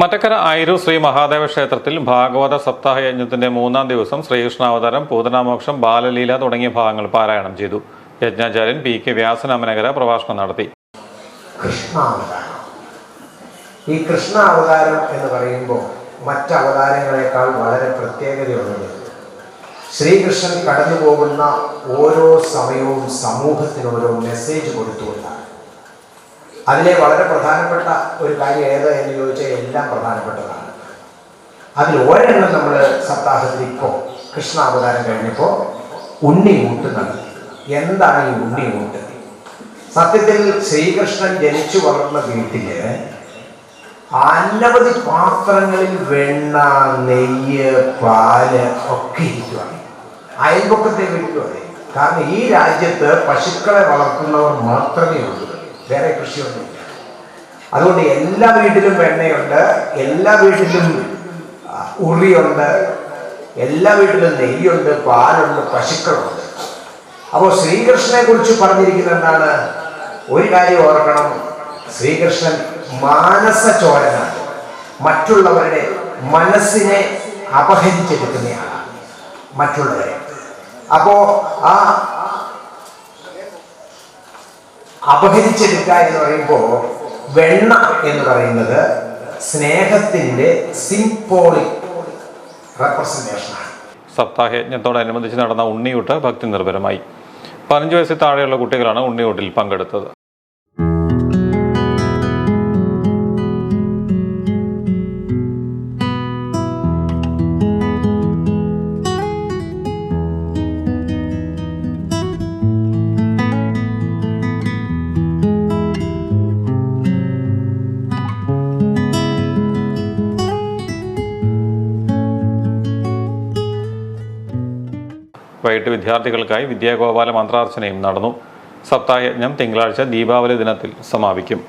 മറ്റക്കര ആയിരു ശ്രീ മഹാദേവ ക്ഷേത്രത്തിൽ ഭാഗവത സപ്താഹ യജ്ഞത്തിന്റെ മൂന്നാം ദിവസം ശ്രീകൃഷ്ണാവതാരം പൂതനാമോക്ഷം ബാലലീല തുടങ്ങിയ ഭാഗങ്ങൾ പാരായണം ചെയ്തു. യജ്ഞാചാര്യൻ പി കെ വ്യാസൻ അമനകര പ്രഭാഷണം നടത്തി. ഈ കൃഷ്ണ അവതാരം എന്ന് പറയുമ്പോൾ മറ്റ് അവതാരങ്ങളെക്കാൾ വളരെ പ്രത്യേകതയുള്ളത് ശ്രീകൃഷ്ണൻ കടന്നു പോകുന്ന ഓരോ സമയവും സമൂഹത്തിന് ഓരോ മെസ്സേജ് കൊടുത്തുകൊണ്ടാണ്. അതിലെ വളരെ പ്രധാനപ്പെട്ട ഒരു കാര്യം ഏത് എന്ന് ചോദിച്ചാൽ എല്ലാം പ്രധാനപ്പെട്ടതാണ്. അതിൽ ഒരെണ്ണം നമ്മൾ സപ്താഹത്തിൽ ഇപ്പോൾ കൃഷ്ണാവതാരം കഴിഞ്ഞപ്പോൾ ഉണ്ണി നടത്തി എന്താണ് ഈ ഉണ്ണിമൂട്ട് സത്യത്തിൽ ശ്രീകൃഷ്ണൻ ജനിച്ചു വളർന്ന വീട്ടിൽ അനവധി പാത്രങ്ങളിൽ വെണ്ണ നെയ്യ് പാൽ ഒക്കെ ഇരിക്കുവാണ്. അയൽപക്കത്തെ വീട്ടിലുമതെ കാരണം ഈ രാജ്യത്ത് പശുക്കളെ വളർത്തുന്നവർ മാത്രമേ ഉള്ളൂ. വേറെ കൃഷിയൊന്നുമില്ല. അതുകൊണ്ട് എല്ലാ വീട്ടിലും വെണ്ണയുണ്ട് എല്ലാ വീട്ടിലും ഉറിയുണ്ട് എല്ലാ വീട്ടിലും നെയ്യുണ്ട് പാലുണ്ട് പശുക്കളുണ്ട്. അപ്പോൾ ശ്രീകൃഷ്ണനെ കുറിച്ച് പറഞ്ഞിരിക്കുന്ന എന്താണ്? ഒരു കാര്യം ഓർക്കണം. ശ്രീകൃഷ്ണൻ മാനസ ചോരനാണ് മറ്റുള്ളവരുടെ മനസ്സിനെ അപഹരിച്ചെടുക്കുന്നയാളാണ് മറ്റുള്ളവരെ. അപ്പോ ആ അപഹരിച്ചെടുക്കുക എന്ന് പറയുമ്പോൾ വെണ്ണ എന്ന് പറയുന്നത് സ്നേഹത്തിന്റെ സിംപോളിക് റെപ്രസെന്റേഷനാണ് സപ്താഹ യജ്ഞത്തോടനുബന്ധിച്ച് നടന്ന ഉണ്ണിയൂട്ട് ഭക്തി നിർഭരമായി പതിനഞ്ച് വയസ്സിൽ താഴെയുള്ള കുട്ടികളാണ് ഉണ്ണിയൂട്ടിൽ പങ്കെടുത്തത്. വൈകിട്ട് വിദ്യാർത്ഥികൾക്കായി വിദ്യാഗോപാല മന്ത്രാർച്ചനയും നടന്നു. സപ്താഹയജ്ഞം തിങ്കളാഴ്ച ദീപാവലി ദിനത്തിൽ സമാപിക്കും.